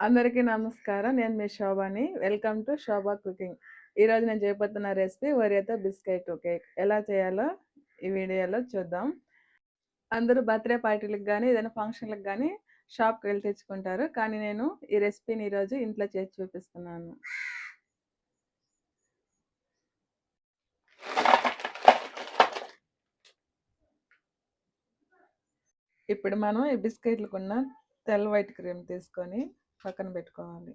అందరికీ నమస్కారం. నేను మీ శోభాని వెల్కమ్ టు శోభా కుకింగ్. ఈరోజు నేను చేయబోతున్న రెసిపీ వరియతో బిస్కెట్ కేక్. ఎలా చేయాలో ఈ వీడియోలో చూద్దాం. అందరూ బర్త్‌డే పార్టీలకు కానీ ఏదైనా ఫంక్షన్లకు కానీ షాప్‌కి వెళ్ళి తెచ్చుకుంటారు. కానీ నేను ఈ రెసిపీని ఈరోజు ఇంట్లో చేసి చూపిస్తున్నాను. ఇప్పుడు మనం ఈ బిస్కెట్‌లకున్న తెల్ల వైట్ క్రీమ్ తీసుకొని పక్కన పెట్టుకోవాలి.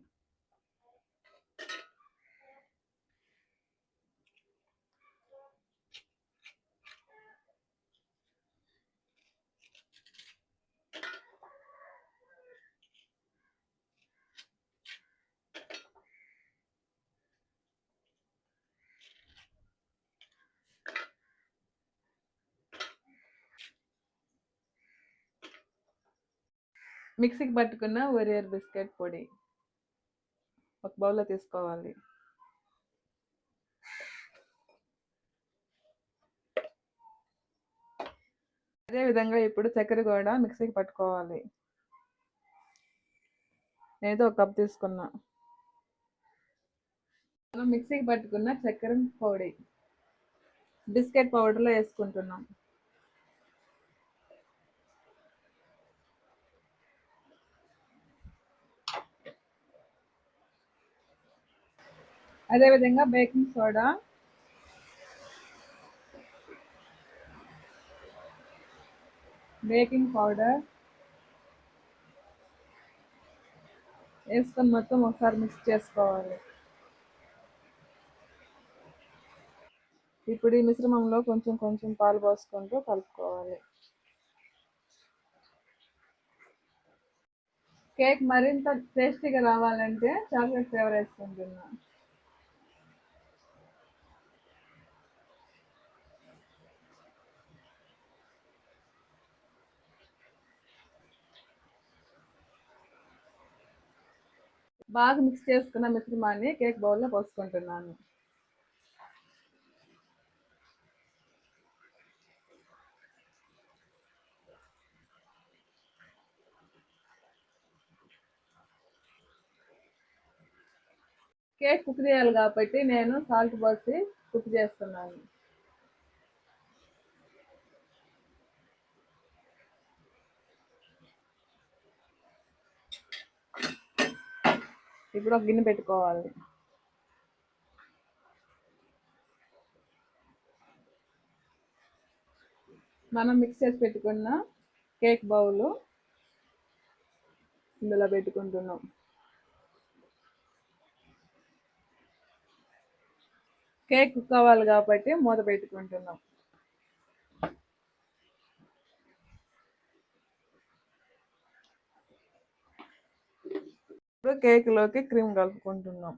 మిక్సీకి పట్టుకున్న ఒరియర్ బిస్కెట్ పొడి ఒక బౌల్‌లో తీసుకోవాలి. అదేవిధంగా ఇప్పుడు చక్కెర కూడా మిక్సీకి పట్టుకోవాలి. నేనైతే ఒక కప్ తీసుకున్నా. మిక్సీకి పట్టుకున్న చక్కెర పొడి బిస్కెట్ పౌడర్‌లో వేసుకుంటున్నాం అదేవిధంగా బేకింగ్ సోడా బేకింగ్ పౌడర్ వేసుకొని మొత్తం ఒకసారి మిక్స్ చేసుకోవాలి. ఇప్పుడు ఈ మిశ్రమంలో కొంచెం కొంచెం పాలు పోసుకుంటూ కలుపుకోవాలి. కేక్ మరింత టేస్టీగా రావాలంటే చాక్లెట్ ఫ్లేవర్ వేసుకుంటున్నాను బాగా మిక్స్ చేసుకున్న మిశ్రమాన్ని కేక్ బౌల్‌లో పోసుకుంటున్నాను. కేక్ కుక్ చేయాలి కాబట్టి నేను సాల్ట్ పోసి కుక్ చేస్తున్నాను. ఇప్పుడు ఒక గిన్నె పెట్టుకోవాలి. మనం మిక్స్ చేసి పెట్టుకున్న కేక్ బౌలు ఇందులో పెట్టుకుంటున్నాం. కేక్ కావాలి కాబట్టి మూత పెట్టుకుంటున్నాం. ఇప్పుడు కేక్‌లోకి క్రీమ్ కలుపుకుంటున్నాం.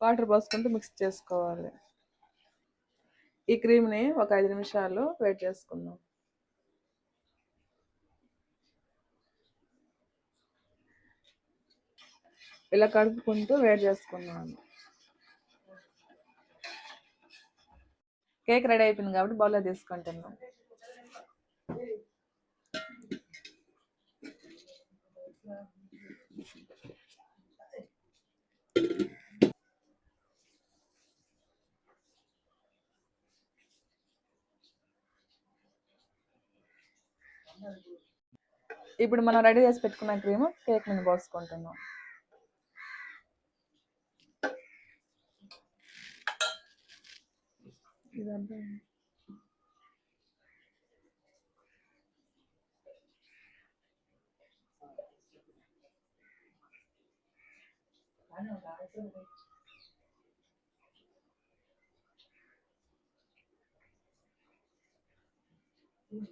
వాటర్ పోసుకుంటూ మిక్స్ చేసుకోవాలి. ఈ క్రీమ్‌ని ఒక ఐదు నిమిషాలు వెయిట్ చేసుకుందాం. ఇలా కలుపుకుంటూ వేడి చేసుకున్నాను. కేక్ రెడీ అయిపోయింది కాబట్టి బౌల్‌లో తీసుకుంటున్నాం. ఇప్పుడు మనం రెడీ చేసి పెట్టుకున్న క్రీమ్ కేక్ మీద పోసుకుంటున్నాం. 一般般，反正啥都。嗯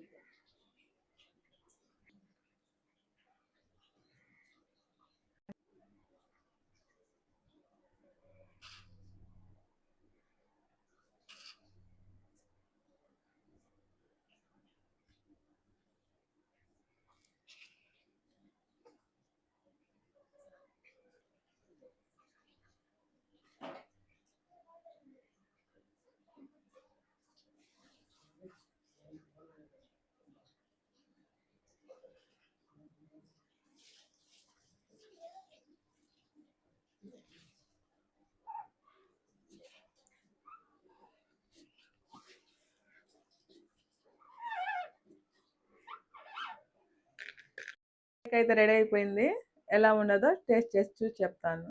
కేక్ అయితే రెడీ అయిపోయింది. ఎలా ఉండదో టేస్ట్ చేసి చూసి చెప్తాను.